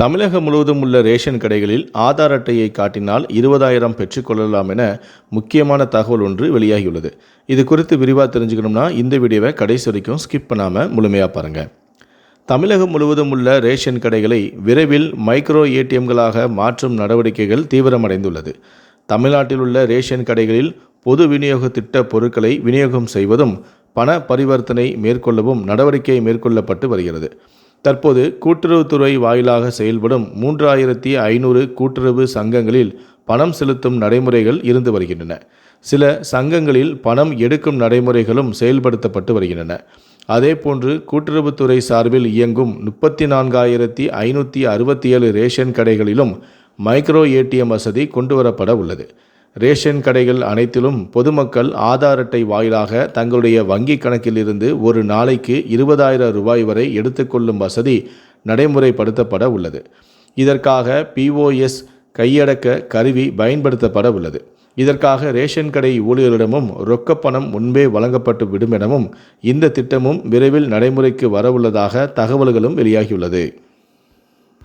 தமிழகம் முழுவதும் உள்ள ரேஷன் கடைகளில் ஆதார் அட்டையை காட்டினால் இருபதாயிரம் பெற்றுக்கொள்ளலாம் என முக்கியமான தகவல் ஒன்று வெளியாகியுள்ளது. இது குறித்து விரிவாக தெரிஞ்சுக்கணும்னா இந்த வீடியோவை கடைசி வரைக்கும் ஸ்கிப் பண்ணாமல் முழுமையாக பாருங்கள் தமிழகம் முழுவதும் உள்ள ரேஷன் கடைகளை விரைவில் மைக்ரோ ஏடிஎம்களாக மாற்றும் நடவடிக்கைகள் தீவிரமடைந்துள்ளது. தமிழ்நாட்டில் உள்ள ரேஷன் கடைகளில் பொது விநியோக திட்ட பொருட்களை விநியோகம் செய்வதும் பண பரிவர்த்தனை மேற்கொள்ளவும் நடவடிக்கை மேற்கொள்ளப்பட்டு வருகிறது. தற்போது கூட்டுறவுத்துறை வாயிலாக செயல்படும் மூன்றாயிரத்தி ஐநூறு கூட்டுறவு சங்கங்களில் பணம் செலுத்தும் நடைமுறைகள் இருந்து வருகின்றன. சில சங்கங்களில் பணம் எடுக்கும் நடைமுறைகளும் செயல்படுத்தப்பட்டு வருகின்றன. அதேபோன்று கூட்டுறவுத்துறை சார்பில் இயங்கும் முப்பத்தி நான்காயிரத்தி ஐநூற்றி அறுபத்தி ஏழு ரேஷன் கடைகளிலும் மைக்ரோ ஏடிஎம் வசதி கொண்டுவரப்பட உள்ளது. ரேஷன் கடைகள் அனைத்திலும் பொதுமக்கள் ஆதார் அட்டை வாயிலாக தங்களுடைய வங்கிக் கணக்கிலிருந்து ஒரு நாளைக்கு இருபதாயிரம் ரூபாய் வரை எடுத்துக்கொள்ளும் வசதி நடைமுறைப்படுத்தப்பட உள்ளது. இதற்காக பிஓஎஸ் கையடக்க கருவி பயன்படுத்தப்பட உள்ளது. இதற்காக ரேஷன் கடை ஊழியர்களிடமும் ரொக்கப்பணம் முன்பே வழங்கப்பட்டு விடும் எனவும் இந்த திட்டமும் விரைவில் நடைமுறைக்கு வரவுள்ளதாக தகவல்களும் வெளியாகியுள்ளது.